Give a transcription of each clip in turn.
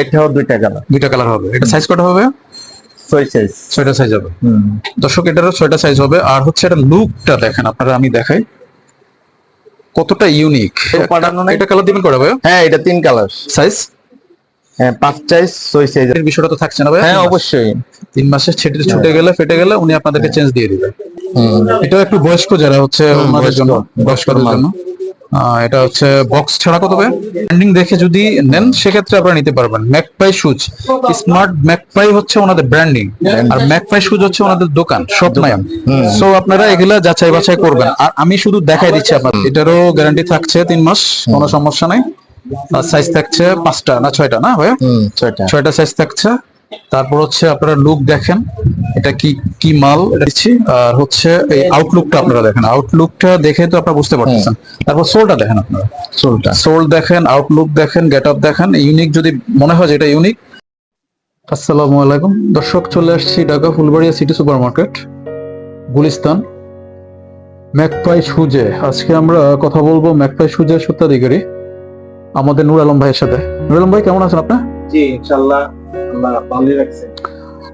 এটাও দুইটা কালার দুইটা কালার হবে। এটা সাইজ কটা হবে? ছয় সাইজ ছয়টা সাইজ হবে। দর্শক এটারও ছয়টা সাইজ হবে। আর হচ্ছে এটা লুকটা দেখেন আপনারা আমি দেখাই। কতটা ইউনিক? এটা কালার দিবেন ভাই হ্যাঁ এটা তিন কালার সাইজ হ্যাঁ পাঁচ সাইজ ছয় সাইজ এর বিষয়টা তো থাকছে না ভাই হ্যাঁ অবশ্যই। তিন মাসের ছেটে ছুটে গেলে ফেটে গেলে উনি আপনাদেরকে চেঞ্জ দিয়ে দিবেন এটাও একটু বয়স্ক যারা হচ্ছে ওনাদের জন্য বয়স্কদের জন্য। এটা হচ্ছে বক্স ছাড়া কত ব্র্যান্ডিং দেখে যদি নেন সেক্ষেত্রে আপনারা নিতে পারবেন। ম্যাকপাই শুজ স্মার্ট ম্যাকপাই হচ্ছে ওনাদের ব্র্যান্ডিং আর ম্যাকপাই শুজ হচ্ছে ওনাদের দোকান সব নাম সো আপনারা এগুলা যাচাই বাছাই করবেন। আর আমি শুধু দেখাই দিচ্ছি আপনাদের। এটারও গ্যারান্টি থাকছে তিন মাস কোনো সমস্যা নাই। আর সাইজ থাকছে পাঁচটা না ছয়টা না হুম ছয়টা। ছয়টা সাইজ থাকছে। তারপর হচ্ছে আপনারা লুক দেখেন এটা কি কি মাল দিচ্ছি আর হচ্ছে এই আউটলুকটা আপনারা দেখেন। আউটলুকটা দেখে তো আপনারা বুঝতে পারতেছেন। তারপর সোলটা দেখেন আপনারা। ষোলটা সোল দেখেন আউটলুক দেখেন গেট আপ দেখেন ইউনিক যদি মনে হয় যে এটা ইউনিক আসসালামু আলাইকুম। দর্শক চলে আসছি Dhaka Fulbaria city super market Gulistan magpie সুজে। আজকে আমরা কথা বলব ম্যাকপাই সুজের সত্যাধিকারী আমাদের নূর আলম ভাইয়ের সাথে। নূর আলম ভাই কেমন আছেন আপনার জি ইনশাআল্লাহ আল্লাহ ভালোই রাখছে।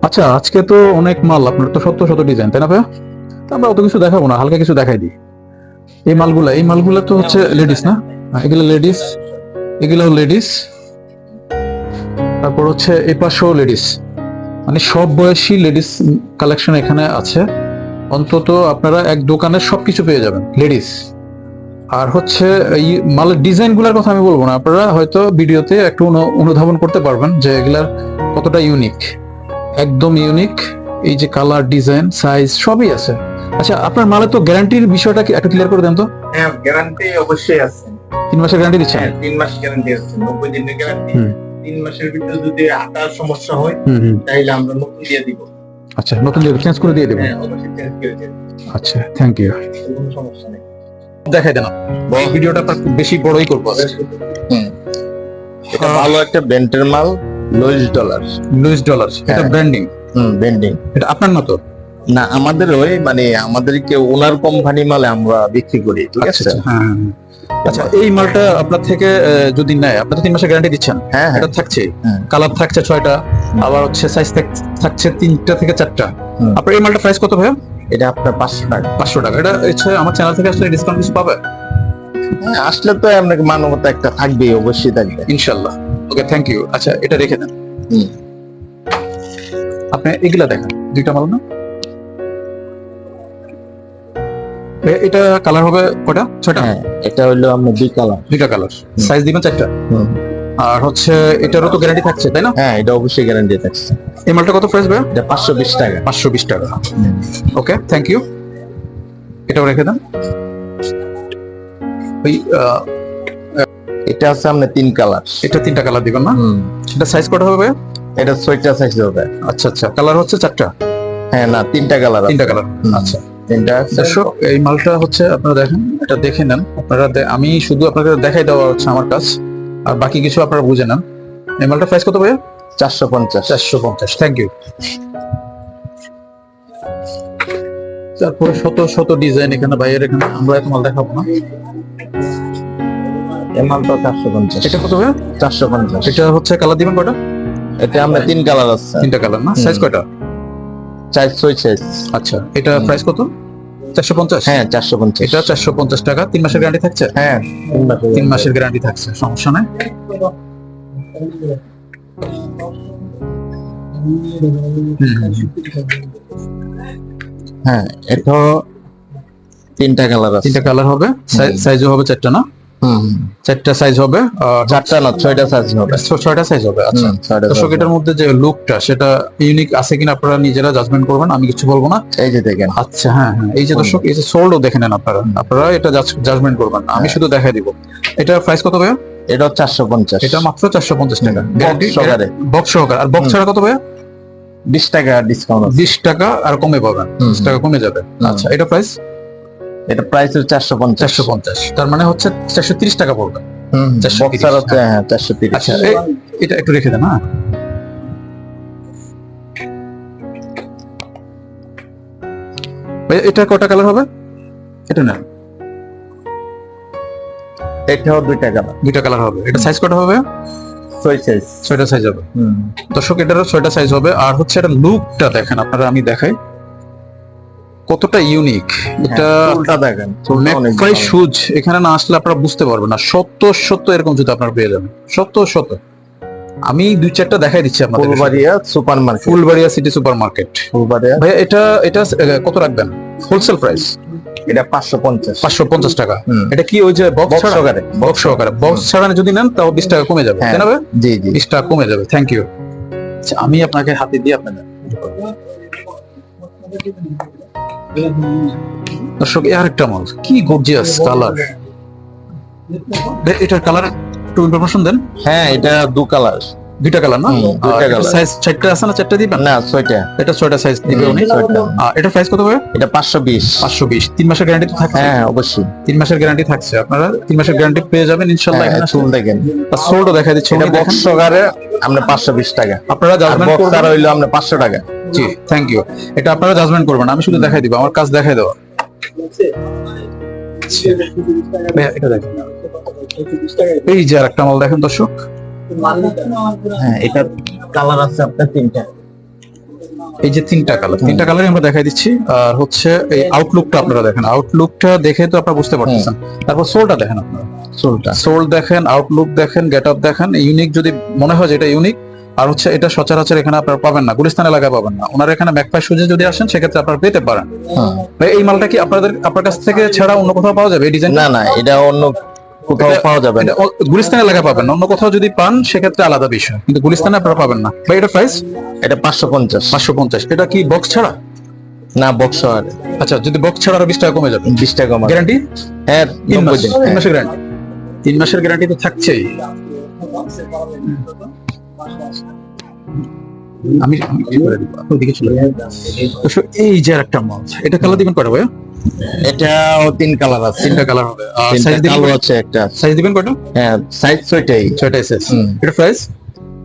আচ্ছা আজকে তো অনেক মাল আপনার তো শত শত ডিজাইন তাই না ভাইয়া? আমরা অত কিছু দেখাবো না হালকা কিছু দেখাই দিই। এই মালগুলা এই মালগুলা তো হচ্ছে লেডিস না? হ্যাঁ, এগুলো লেডিস এগুলো লেডিস তারপর হচ্ছে এই পাশেও লেডিস মানে সব বয়সী লেডিস কালেকশন এখানে আছে। অন্তত আপনারা এক দোকানে সবকিছু পেয়ে যাবেন লেডিস আর হচ্ছে এই মালের ডিজাইনগুলার কথা আমি বলব না আপনারা হয়তো ভিডিওতে একটু অনুধাবন করতে পারবেন যে এগুলার কতটা ইউনিক একদম ইউনিক এই যে কালার ডিজাইন সাইজ সবই আছে। আচ্ছা আপনার মালে তো গ্যারান্টির বিষয়টা একটু ক্লিয়ার করে দেন তো? হ্যাঁ গ্যারান্টি অবশ্যই আছে। তিন মাসের গ্যারান্টি দিচ্ছেন? হ্যাঁ তিন মাস গ্যারান্টি আছে নব্বই দিনের গ্যারান্টি। তিন মাসের ভিতরে যদি আটার সমস্যা হয় হুম আমরা নতুন দিয়ে দিব। আচ্ছা নতুন দিয়ে চেঞ্জ করে দিয়ে দেবেন হ্যাঁ অবশ্যই চেঞ্জ করে দিব। আচ্ছা থ্যাংক ইউ কোনো সমস্যা নেই। দেখাই দেন এই ভিডিওটা আপনার খুব বেশি বড়ই করব এটা ভালো একটা ব্র্যান্ডের মাল লুইস ডলার লুইস ডলার এটা হ্যাঁ। ব্র্যান্ডিং? হুম ব্র্যান্ডিং। এটা আপনার মতো? না আমাদের ওই মানে আমাদেরকে ওনার কোম্পানি মালে আমরা বিক্রি করি ঠিক আচ্ছা আছে? আচ্ছা, হ্যাঁ হ্যাঁ, হ্যাঁ। আচ্ছা এই মালটা আপনার থেকে যদি নেয় আপনি তো তিন মাসের গ্যারান্টি দিচ্ছেন। হ্যাঁ হ্যাঁ। এটা থাকছে। কালার থাকছে ছয়টা আবার হচ্ছে সাইজ থাকছে তিনটা থেকে চারটা। আপনার এই মালটা প্রাইস কত ভাইয়া? এটা আপনার পাঁচশো টাকা। পাঁচশো টাকা। এটা হচ্ছে আমার চ্যানেল থেকে আসলে ডিসকাউন্ট কিছু পাবে? হ্যাঁ, আসলে তো আপনাকে মানবতা একটা থাকবেই অবশ্যই থাকবে। ইনশাল্লাহ। ওকে থ্যাংক ইউ আচ্ছা এটা রেখে দেন। আপনি এগুলা দেখেন দুইটা মাল না? এটা কালার হবে কটা ছয়টা? হ্যাঁ এটা হলো আপনার দুই কালার দুইটা কালার সাইজ দিবেন চারটা? হুম। আর হচ্ছে এটারও তো গ্যারান্টি থাকছে তাই না? হ্যাঁ এটা অবশ্যই গ্যারান্টি থাকছে। এই মালটা কত প্রাইস ভাই এটা পাঁচশো বিশ টাকা। পাঁচশো বিশ টাকা। ওকে থ্যাংক ইউ এটাও রেখে দেন। ওই এটা আছে আপনার তিন কালার এটা তিনটা কালার দিবেন না? এটা সাইজ কটা হবে এটা ছয়টা সাইজ হবে। আচ্ছা আচ্ছা। কালার হচ্ছে চারটা? হ্যাঁ না তিনটা কালার তিনটা কালার আচ্ছা। তিনটা। দর্শক এই মালটা হচ্ছে আপনারা দেখেন এটা দেখে নেন। আপনারা আমি শুধু আপনাকে দেখাই দেওয়া হচ্ছে আমার কাজ। আর বাকি কিছু আপনারা বুঝে নেন। এই মালটা প্রাইস কত ভাইয়া? চারশো পঞ্চাশ। চারশো পঞ্চাশ থ্যাংক ইউ তারপরে শত শত ডিজাইন এখানে ভাইয়ের এখানে আমরা এত মাল দেখাবো না। এই মালটা চারশো পঞ্চাশ। এটা কত ভাইয়া? চারশো পঞ্চাশ। এটা হচ্ছে কালার দিবেন কয়টা? এটা আমরা তিন কালার আছে। তিনটা কালার না? সাইজ কয়টা? চার ছয় সাইজ আচ্ছা এটা। প্রাইস কত? চারশো পঞ্চাশ? হ্যাঁ চারশো পঞ্চাশ। এটা চারশো পঞ্চাশ টাকা। তিন মাসের গ্যারান্টি থাকছে? হ্যাঁ। তিন মাসের গ্যারান্টি থাকছে সমস্যা নাই। হ্যাঁ এটা তিনটা কালার আছে। তিনটা কালার হবে। সাইজও হবে চারটা না। চারটা সাইজ হবে চারটা না ছয়টা সাইজ হবে। ছয়টা সাইজ হবে আচ্ছা। দর্শক এটার মধ্যে যে লুকটা সেটা ইউনিক আছে কিনা আপনারা নিজেরা জাজমেন্ট করবেন আমি কিছু বলব না। এই যে দেখেন। আচ্ছা হ্যাঁ হ্যাঁ। এই যে দর্শক এই যে সোল্ডও দেখে নেন আপনারা। আপনারা এটা জাজমেন্ট করবেন না। আমি হ্যাঁ। শুধু দেখাই দিব। এটা প্রাইস কত ভাইয়া? এটা চারশো পঞ্চাশ। এটা মাত্র চারশো পঞ্চাশ টাকা। বক্স সহকারে। আর বক্স। ছাড়া কত ভাইয়া? বিশ টাকা ডিসকাউন্ট বিশ টাকা আর কমে পাবেন। বিশ টাকা কমে যাবে। আচ্ছা এটা প্রাইস এটা প্রাইস হচ্ছে চারশো পঞ্চাশ। চারশো পঞ্চাশ। তার মানে হচ্ছে চারশো তিরিশ টাকা পড়বে। হ্যাঁ। চারশো তিরিশ। আচ্ছা এটা একটু রেখে দেন হ্যাঁ। এটা কটা কালার হবে? এটা না এটাও দুইটা কালার দুইটা কালার হবে। এটা সাইজ কটা হবে? ছয় সাইজ ছয়টা সাইজ হবে। দর্শক এটারও ছয়টা সাইজ হবে। আর হচ্ছে এটা লুকটা দেখেন আপনারা আমি দেখাই। কতটা ইউনিক এটা চুলটা দেখেন ম্যাকফাই শুজ এখানে না আসলে আপনারা বুঝতে পারবেন না। সত্য সত্য এরকম জুতো আপনারা পেয়ে যাবেন। সত্য সত্য আমি দুই চারটা দেখাই দিচ্ছি আপনাদের Fulbaria super market Fulbaria city super market Fulbaria. ভাইয়া এটা এটা কত রাখবেন? হোলসেল প্রাইস এটা পাঁচশো পঞ্চাশ। পাঁচশো পঞ্চাশ টাকা। এটা কি ওই যে বক্স সহকারে। বক্স সহকারে। বক্স ছাড়া যদি নেন তাও বিশ টাকা কমে যাবে। হ্যাঁ। তাই না জি জি। বিশ টাকা কমে যাবে। থ্যাংক ইউ আচ্ছা আমি আপনাকে হাতে দিয়ে আপনাদের দর্শক এ আরেকটা মাল কি গর্জিয়াস কালার এটার কালার একটু ইনফরমেশন দেন। হ্যাঁ এটা দু কালার দুইটা কালার না? দুইটা। সাইজ চারটা আছে না? চারটা দিবেন না ছয়টা। এটা ছয়টা সাইজ দিবে উনি। এটা প্রাইস কত হবে এটা পাঁচশো বিশ। পাঁচশো বিশ। তিন মাসের গ্যারান্টি তো থাকছে? হ্যাঁ অবশ্যই। তিন মাসের গ্যারান্টি থাকছে। আপনারা তিন মাসের গ্যারান্টি পেয়ে যাবেন ইনশাল্লাহ। হ্যাঁ, চুল দেখেন। সোল্ডও দেখা দিচ্ছে। এটা বক্স। সহকারে আমরা পাঁচশো বিশ টাকা। আপনারা আর জাজমেন্ট বক্স করবেন। আর হইল আমরা পাঁচশো টাকা। জি থ্যাংক ইউ এটা আপনারা জাজমেন্ট করবেন আমি শুধু দেখাই দিব। আমার কাজ দেখাই দেওয়া। এই যে আরেকটা মাল দেখেন দর্শক। হ্যাঁ এটা কালার আছে আপনার তিনটা। এই যে তিনটা কালার তিনটা কালারই আমরা দেখাই দিচ্ছি। আর হচ্ছে এই আউটলুকটা আপনারা দেখেন। আউটলুকটা দেখে তো আপনারা বুঝতে পারতেছেন। তারপর সোলটা দেখেন আপনারা। চুলটা সোল দেখেন আউটলুক দেখেন গেট আপ দেখেন ইউনিক যদি মনে হয় যে এটা ইউনিক আর হচ্ছে এটা সচরাচর এখানে আপনারা পাবেন না গুলিস্তান এলাকায় পাবেন না। ওনার এখানে ম্যাকপাই সুজে যদি আসেন সেক্ষেত্রে আপনারা পেতে পারেন। হ্যাঁ। এই মালটা কি আপনাদের আপনার কাছ থেকে ছাড়া অন্য কোথাও পাওয়া যাবে? এই ডিজাইন না না এটা অন্য কোথাও পাওয়া যাবে না। গুলিস্তান এলাকায় পাবেন অন্য কোথাও যদি পান সেক্ষেত্রে আলাদা বিষয়। কিন্তু গুলিস্তানে আপনারা পাবেন না। ভাই এটা প্রাইস এটা পাঁচশো পঞ্চাশ। পাঁচশো পঞ্চাশ। এটা কি বক্স ছাড়া? না বক্স আর আচ্ছা যদি বক্স ছাড়া আরও বিশ টাকা কমে যাবে। বিশ টাকা কমা গ্যারান্টি হ্যাঁ তিন মাস। তিন। মাসের গ্যারান্টি তিন মাসের গ্যারান্টি তো থাকছেই। আমি চলে এই যে একটা মাল এটা কালার দিবেন কয়টা ভাইয়া? এটাও তিন কালার আছে। তিনটা কালার হবে। সাইজ দিবেন কালো আছে একটা। সাইজ দিবেন কয়টা? হ্যাঁ সাইজ ছয়টাই। ছয়টা এসএস হুম। এটা প্রাইস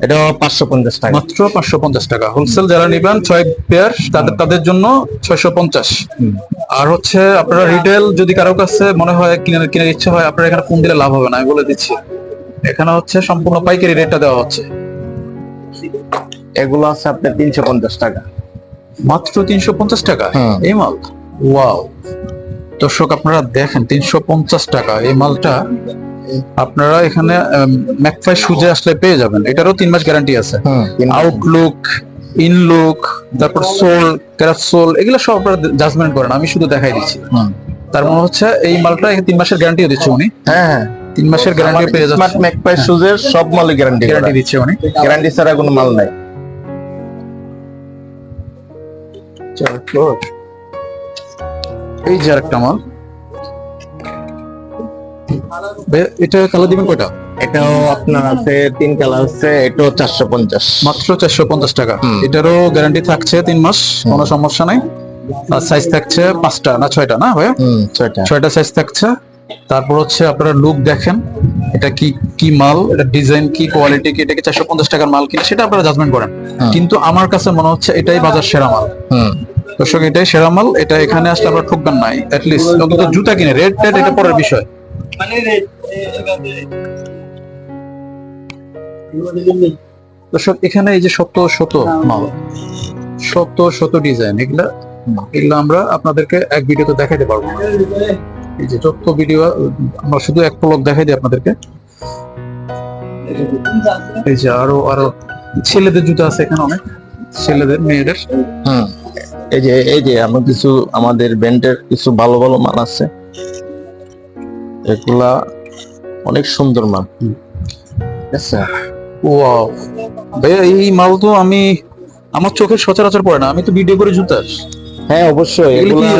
এটাও পাঁচশো পঞ্চাশ টাকা। মাত্র পাঁচশো পঞ্চাশ টাকা। হোলসেল যারা নিবেন ছয় পেয়ার তাদের তাদের জন্য ছয়শো পঞ্চাশ। আর হচ্ছে আপনারা রিটেল যদি কারও কাছে মনে হয় কিনার কেনার ইচ্ছা হয় আপনারা এখানে ফোন দিলে লাভ হবে না আমি বলে দিচ্ছি। এখানে হচ্ছে সম্পূর্ণ পাইকারি রেটটা দেওয়া হচ্ছে। এগুলো আছে আপনার তিনশো পঞ্চাশ টাকা। মাত্র তিনশো পঞ্চাশ টাকা। এই মাল? ওয়াও দর্শক আপনারা দেখেন তিনশো পঞ্চাশ টাকা। এই মালটা আপনারা এখানে ম্যাকফাই সুজে আসলে পেয়ে যাবেন। এটারও তিন মাস গ্যারান্টি আছে। আউটলুক ইনলুক তারপর সোল ক্যারাসোল এগুলো সব আপনারা জাজমেন্ট করেন আমি শুধু দেখাই দিচ্ছি। হুম। তার মানে হচ্ছে এই মালটা তিন মাসের গ্যারান্টিও দিচ্ছে উনি। হ্যাঁ হ্যাঁ। তিন মাসের গ্যারান্টি পেয়ে স্মার্ট যাচ্ছে ম্যাকপাই শুজের সব মালে গ্যারান্টি গ্যারান্টি দিচ্ছে উনি। গ্যারান্টি ছাড়া কোনো মাল নাই। এই যে আরেকটা মাল। এটা কালার দিবেন কয়টা? এটাও আপনার আছে তিন কালার আছে এটাও চারশো পঞ্চাশ। মাত্র চারশো পঞ্চাশ টাকা। এটারও গ্যারান্টি থাকছে তিন মাস কোনো সমস্যা নাই। আর সাইজ থাকছে পাঁচটা না ছয়টা না ভাইয়া? ছয়টা। ছয়টা সাইজ থাকছে। তারপর হচ্ছে আপনারা লুক দেখেন এটা কি কি মাল এটা ডিজাইন কি কোয়ালিটি কি এটা কি চারশো পঞ্চাশ টাকার মাল কিনা সেটা আপনারা জাজমেন্ট করেন। কিন্তু আমার কাছে মনে হচ্ছে এটাই বাজার সেরা মাল। হুম। দর্শক, এটাই সেরা মাল, এটা এখানে আসলে আপনারা ঠকবেন নাই অ্যাটলিস্ট অন্তত জুতা কিনে রেড টেড এটা পরের বিষয়। দর্শক, এখানে এই যে শত শত মাল, শত শত ডিজাইন এগুলা, এগুলো আমরা আপনাদেরকে এক ভিডিওতে দেখাইতে পারব না। এই যে যত ভিডিও, আমরা শুধু এক পলক দেখাই দিই আপনাদেরকে। এই যে আরও আরও ছেলেদের জুতো আছে এখানে অনেক, ছেলেদের, মেয়েদের। হুম। এই যে এই যে আমার কিছু আমাদের ব্যান্ডের কিছু ভালো ভালো মাল আছে। এগুলা অনেক সুন্দর মাল ওয়াও ভাইয়া এই মাল তো আমি আমার চোখে সচরাচর পড়ে না। আমি তো ভিডিও করে জুতা। হ্যাঁ অবশ্যই।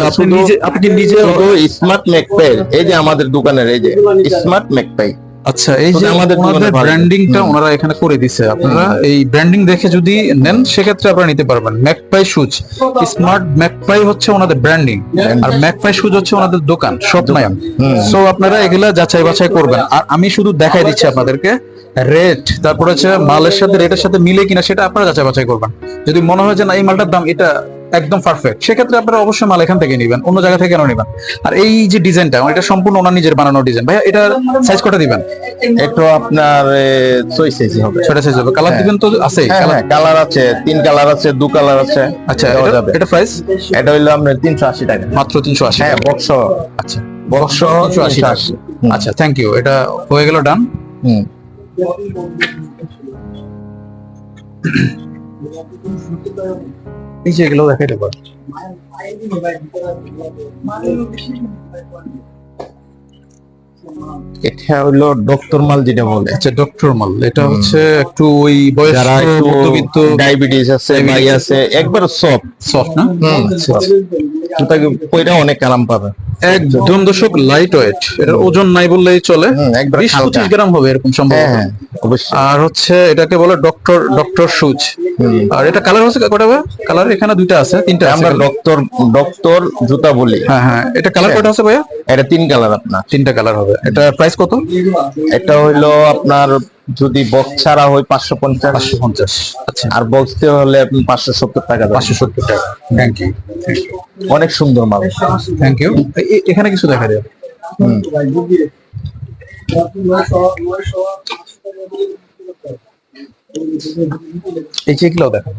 আপনি নিজে আপনি নিজে স্মার্ট ম্যাকপাই এই যে আমাদের দোকানের এই যে স্মার্ট ম্যাকপাই আচ্ছা এই যে আমাদের। ব্র্যান্ডিংটা ওনারা এখানে করে দিছে। আপনারা এই ব্র্যান্ডিং দেখে যদি নেন সেক্ষেত্রে আপনারা নিতে পারবেন। ম্যাকপাই শুজ স্মার্ট ম্যাকপাই হচ্ছে ওনাদের ব্র্যান্ডিং আর ম্যাকপাই শুজ হচ্ছে ওনাদের দোকান সো আপনারা এগুলা যাচাই বাছাই করবেন। আর আমি শুধু দেখাই দিচ্ছি আপনাদেরকে। রেট তারপর হচ্ছে মালের সাথে রেটের সাথে মিলে কিনা সেটা আপনারা যাচাই বাছাই করবেন। যদি মনে হয় যে না এই মালটার দাম এটা একদম পারফেক্ট সেক্ষেত্রে আপনারা অবশ্যই মাল এখান থেকে নেবেন অন্য জায়গা থেকে কেন নেবেন? আর এই যে ডিজাইনটা এটা সম্পূর্ণ ওনার নিজের বানানো ডিজাইন ভাইয়া এটা সাইজ কটা দিবেন? একটু আপনার ছয় সাইজ হবে। ছয়টা সাইজ হবে। কালার হ্যাঁ। দিবেন তো আছে? হ্যাঁ কালার হ্যাঁ আছে তিন কালার আছে দু কালার আছে। আচ্ছা এটা প্রাইস এটা হইল আপনার তিনশো আশি টাকা। মাত্র তিনশো আশি হ্যাঁ বক্স আচ্ছা বক্স তিনশো আশি টাকা। আচ্ছা থ্যাংক ইউ এটা হয়ে গেল ডান হুম। এই যে এগুলো দেখাইতে পারে। এটা হইল ডক্টর মাল যেটা বলে। আচ্ছা ডক্টর মাল। এটা হচ্ছে একটু ওই বয়স যারা একটু ডায়াবেটিস আছে আছে একবার সফট সফট না? আচ্ছা, ওটাকে ওইটা অনেক কালাম পাবে। একদম দর্শক লাইট ওয়েট এটার ওজন নাই বললেই চলে। বিশ পঁচিশ গ্রাম হবে এরকম সম্ভব হ্যাঁ আর হচ্ছে এটাকে বলে ডক্টর ডক্টর সুজ আর এটা কালার হচ্ছে কটা কালার এখানে দুইটা আছে তিনটা আমরা ডক্টর ডক্টর জুতা বলি। হ্যাঁ হ্যাঁ। এটা কালার কটা আছে ভাইয়া? এটা তিন কালার আপনার। তিনটা কালার হবে। এটা প্রাইস কত? এটা হইল আপনার যদি বক্স ছাড়া হয় পাঁচশো পঞ্চাশ। পাঁচশো পঞ্চাশ। আচ্ছা। আর বক্স হলে আপনি পাঁচশো সত্তর টাকা। পাঁচশো সত্তর টাকা। থ্যাংক ইউ অনেক সুন্দর মাল। থ্যাংক ইউ এখানে কিছু দেখা যাবে হুম। এই চেকগুলো দেখা।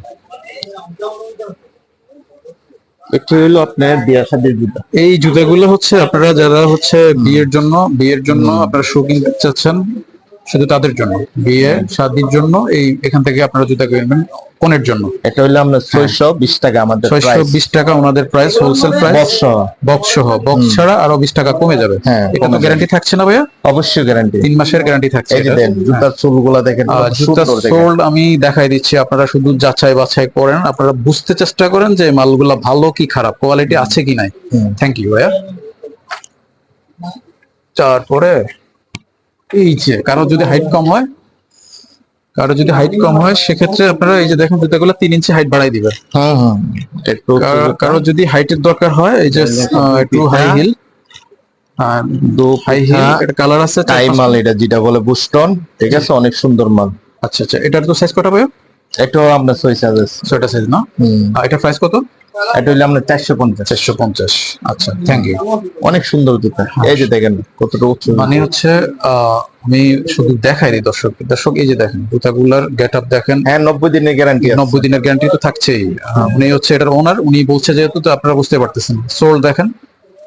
এটা হইল আপনার বিয়া শাদির জুতা। এই জুতাগুলো হচ্ছে আপনারা যারা হচ্ছে বিয়ের জন্য বিয়ের জন্য আপনারা শু কিনতে চাচ্ছেন শুধু তাদের জন্য বিয়ে শাদির জন্য এই এখান থেকে আপনারা জুতা কিনবেন কোনের জন্য? এটা হইল আপনার ছয়শো বিশ টাকা আমাদের ছয়শো প্রাইস বিশ টাকা ওনাদের প্রাইস হোলসেল প্রাইস বক্স সহ। বক্স সহ। বক্স ছাড়া আরও বিশ টাকা কমে যাবে। হ্যাঁ, এটা তো গ্যারান্টি থাকছে না ভাইয়া? অবশ্যই গ্যারান্টি তিন মাসের গ্যারান্টি থাকছে জুতার চুলগুলা দেখেন আর কত জুতা দেখেন। সোল্ড আমি দেখাই দিচ্ছি আপনারা শুধু যাচাই বাছাই করেন আপনারা বুঝতে চেষ্টা করেন যে মালগুলা ভালো কি খারাপ কোয়ালিটি আছে কি নাই। থ্যাংক ইউ ভাইয়া। তারপরে এই যে কারও যদি হাইট কম হয় কারও যদি হাইট কম হয় সেক্ষেত্রে আপনারা এই যে দেখেন জুতাগুলো তিন ইঞ্চি হাইট বাড়াই দিবেন। হুম হুম কারো- যদি হাইটের দরকার হয় এই যে একটু হাই হিল দু হাই হিল এটা কালার আছে টাই মাল এটা যেটা বলে বুস্টন ঠিক আছে? অনেক সুন্দর মাল। আচ্ছা আচ্ছা। এটার তো সাইজ কটা ভাইয়া? এটাও আপনার ছয় সাইজ ছয়টা সাইজ না? এটা প্রাইস কত? এটা হইল আমরা চারশো পঞ্চাশ। চারশো পঞ্চাশ। আচ্ছা থ্যাংক ইউ অনেক সুন্দর জুতা। এই যে দেখেন কতটা উঁচু। মানে হচ্ছে আহ, আমি শুধু দেখাই দিই দর্শক। দর্শক এই যে দেখেন জুতাগুলার গেট আপ দেখেন। হ্যাঁ নব্বই দিনের গ্যারান্টি নব্বই দিনের গ্যারান্টি তো থাকছেই। উনি হচ্ছে এটার ওনার উনি বলছে যেহেতু তো আপনারা বুঝতে পারতেছেন। সোল দেখেন।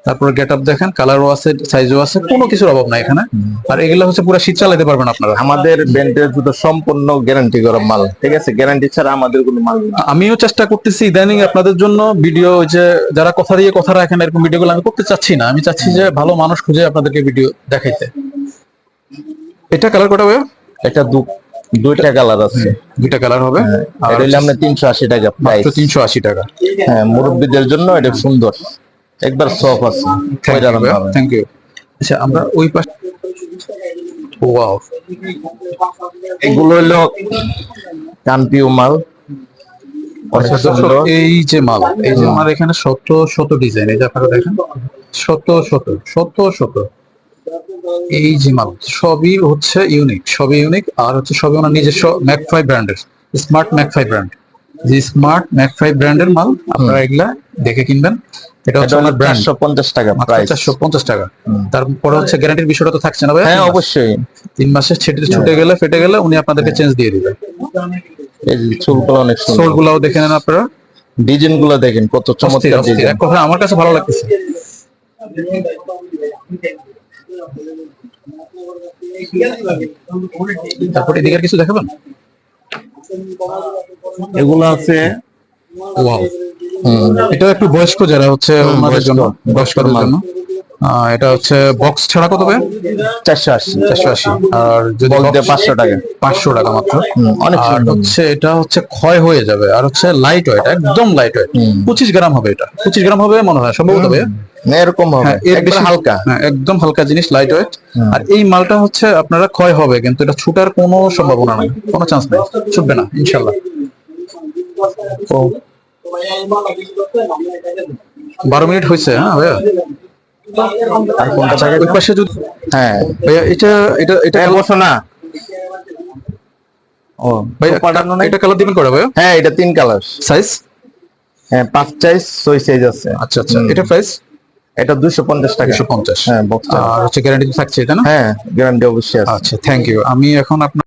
তারপরে গেট আপ দেখেন কালারও আছে সাইজও আছে কোনো কিছুর অভাব নাই এখানে। আর এগুলো হচ্ছে পুরো শীত চালাতে পারবেন আপনারা। আমাদের ব্যান্ডের জুতো সম্পূর্ণ গ্যারান্টি করা মাল ঠিক আছে? গ্যারান্টি ছাড়া আমাদের কোনো মাল আমিও চেষ্টা করতেছি ইদানিং আপনাদের জন্য ভিডিও যে যারা কথা দিয়ে কথা রাখেন এরকম ভিডিওগুলো আমি করতে চাচ্ছি না। আমি চাচ্ছি যে ভালো মানুষ খুঁজে আপনাদেরকে ভিডিও দেখাইতে। এটা কালার কটা ভাইয়া? এটা দু দুইটা কালার আছে। দুইটা কালার হবে। আর এটা হইলে আপনার তিনশো আশি টাকা তিনশো আশি টাকা। হ্যাঁ মুরব্বীদের জন্য এটা সুন্দর। একবার সফ আছে। থ্যাংক ইউ আচ্ছা আমরা ওই পাশ ওয়াও এগুলো হইল কান্তিও মাল। আচ্ছা, এই যে মাল এই যে আমার এখানে শত শত ডিজাইন এই যে আপনারা দেখেন শত শত শত শত। এই যে মাল সবই হচ্ছে ইউনিক সবই ইউনিক আর হচ্ছে সবই ওনার নিজস্ব ম্যাকফাই ব্র্যান্ডের স্মার্ট ম্যাকফাই ব্র্যান্ড। যে স্মার্ট ম্যাকফাই ব্র্যান্ডের মাল। আপনারা এগুলা দেখে কিনবেন। এটা হচ্ছে ওনার ব্র্যান্ড চারশো পঞ্চাশ টাকা প্রাইস চারশো পঞ্চাশ টাকা। তারপরে হচ্ছে গ্যারান্টির বিষয়টা তো থাকছে না ভাই? হ্যাঁ অবশ্যই। তিন মাসের ছেটে ছুটে গেলে ফেটে গেলে উনি আপনাদেরকে চেঞ্জ দিয়ে দিবে। এই যে চুলগুলো অনেক সুন্দর। গুলাও দেখে নেন আপনারা। ডিজাইনগুলো দেখেন কত চমৎকার ডিজাইন। এক কথা আমার কাছে ভালো লাগতেছে। তারপর এদিকে কিছু দেখাবেন? এগুলো আছে ওয়াও এটা একটু বয়স্ক যারা হচ্ছে ওনাদের জন্য বয়স্কদের জন্য। এটা হচ্ছে বক্স ছাড়া কত ভাই? চারশো আশি। চারশো আশি। আর যদি পাঁচশো টাকা। পাঁচশো টাকা মাত্র। অনেক আর হচ্ছে এটা হচ্ছে ক্ষয় হয়ে যাবে। আর হচ্ছে লাইট ওয়েট একদম লাইট ওয়েট পঁচিশ গ্রাম হবে এটা। পঁচিশ গ্রাম হবে মনে হয় সম্ভবত? না, এরকম হবে। হ্যাঁ একবার হালকা। হ্যাঁ একদম হালকা জিনিস লাইট ওয়েট আর এই মালটা হচ্ছে আপনারা ক্ষয় হবে কিন্তু এটা ছুটার কোনো সম্ভাবনা নাই। কোনো চান্স নেই। ছুটবে না ইনশাল্লাহ বারো মিনিট হয়েছে হ্যাঁ ভাইয়া? আর কোনটা থাকে? ওই পাশে যদি হ্যাঁ ভাইয়া এটা এটা এটা বসো না। ও ভাইয়া পাঠানো নাই? এটা কালার দিবেন করে ভাইয়া? হ্যাঁ এটা তিন কালার। সাইজ? হ্যাঁ পাঁচ সাইজ ছয় সাইজ আছে। আচ্ছা আচ্ছা এটা প্রাইস এটা দুশো পঞ্চাশ টাকা। দুশো পঞ্চাশ। হ্যাঁ বক্স আর হচ্ছে গ্যারান্টি থাকছে এটা না? হ্যাঁ গ্যারান্টি অবশ্যই আছে। আচ্ছা থ্যাংক ইউ আমি এখন আপনার